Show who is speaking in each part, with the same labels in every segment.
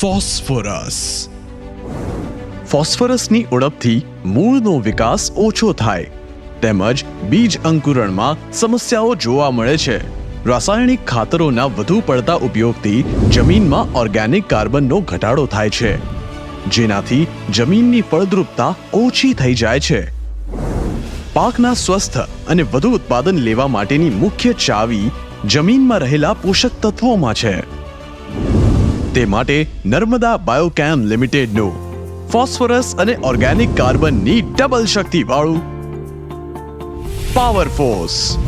Speaker 1: Phosphorus ફોસ્ફરસની ઉણપથી મૂળનો વિકાસ ઓછો થાય. તેમજ બીજ અંકુરણમાં સમસ્યાઓ જોવા મળે છે. રાસાયણિક ખાતરોના વધુ પડતા ઉપયોગથી જમીનમાં ઓર્ગેનિક કાર્બનનો ઘટાડો થાય છે. જેનાથી જમીનની ફળદ્રુપતા ઓછી થઈ જાય છે. પાકના સ્વસ્થ અને વધુ ઉત્પાદન લેવા માટેની મુખ્ય ચાવી જમીનમાં રહેલા પોષક તત્વોમાં છે. તે માટે નર્મદા બાયોકેમ લિમિટેડનું ફોસ્ફરસ અને ઓર્ગેનિક કાર્બનની ડબલ શક્તિ વાળું પાવર ફોર્સ.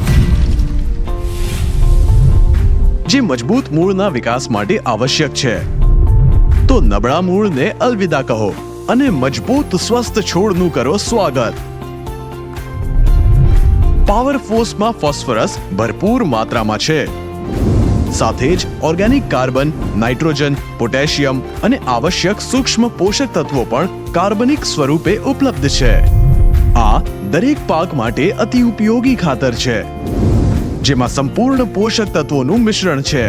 Speaker 1: જે મજબૂત મૂળના વિકાસ માટે આવશ્યક છે. તો નબળા મૂળને અલવિદા કહો અને મજબૂત સ્વસ્થ છોડનું કરો સ્વાગત. પાવર ફોર્સમાં ફોસ્ફરસ ભરપૂર માત્રામાં છે. સાથે જ ઓર્ગેનિક કાર્બન, નાઇટ્રોજન, પોટેશિયમ અને આવશ્યક સૂક્ષ્મ પોષક તત્વો પણ કાર્બનિક સ્વરૂપે ઉપલબ્ધ છે. આ દરેક પાક માટે અતિ ઉપયોગી ખાતર છે, જેમાં સંપૂર્ણ પોષક તત્વોનું મિશ્રણ છે.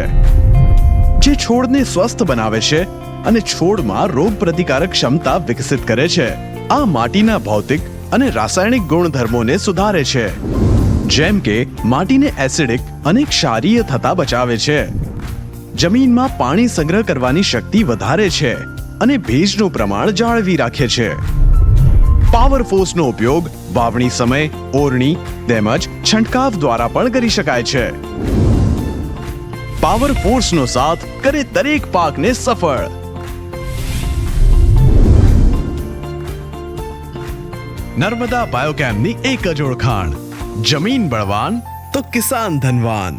Speaker 1: જે છોડને સ્વસ્થ બનાવે છે અને છોડમાં રોગ પ્રતિકારક ક્ષમતા વિકસિત કરે છે. આ માટીના ભૌતિક અને રાસાયણિક ગુણધર્મોને સુધારે છે. જેમ કે માટીને એસિડિક અને ક્ષારીય થતા બચાવે છે. જમીનમાં પાણી સંગ્રહ કરવાની શક્તિ વધારે છે અને ભેજનું પ્રમાણ જાળવી રાખે છે. પાવર ફોર્સનો ઉપયોગ વાવણી સમય, ઓરણી, તેમજ છંટકાવ દ્વારા પણ કરી શકાય છે. પાવર ફોર્સનો સાથ કરે દરેક પાકને સફળ. નર્મદા બાયોકેમની એક જ ઓળખાણ. જમીન બળવાન તો કિસાન ધનવાન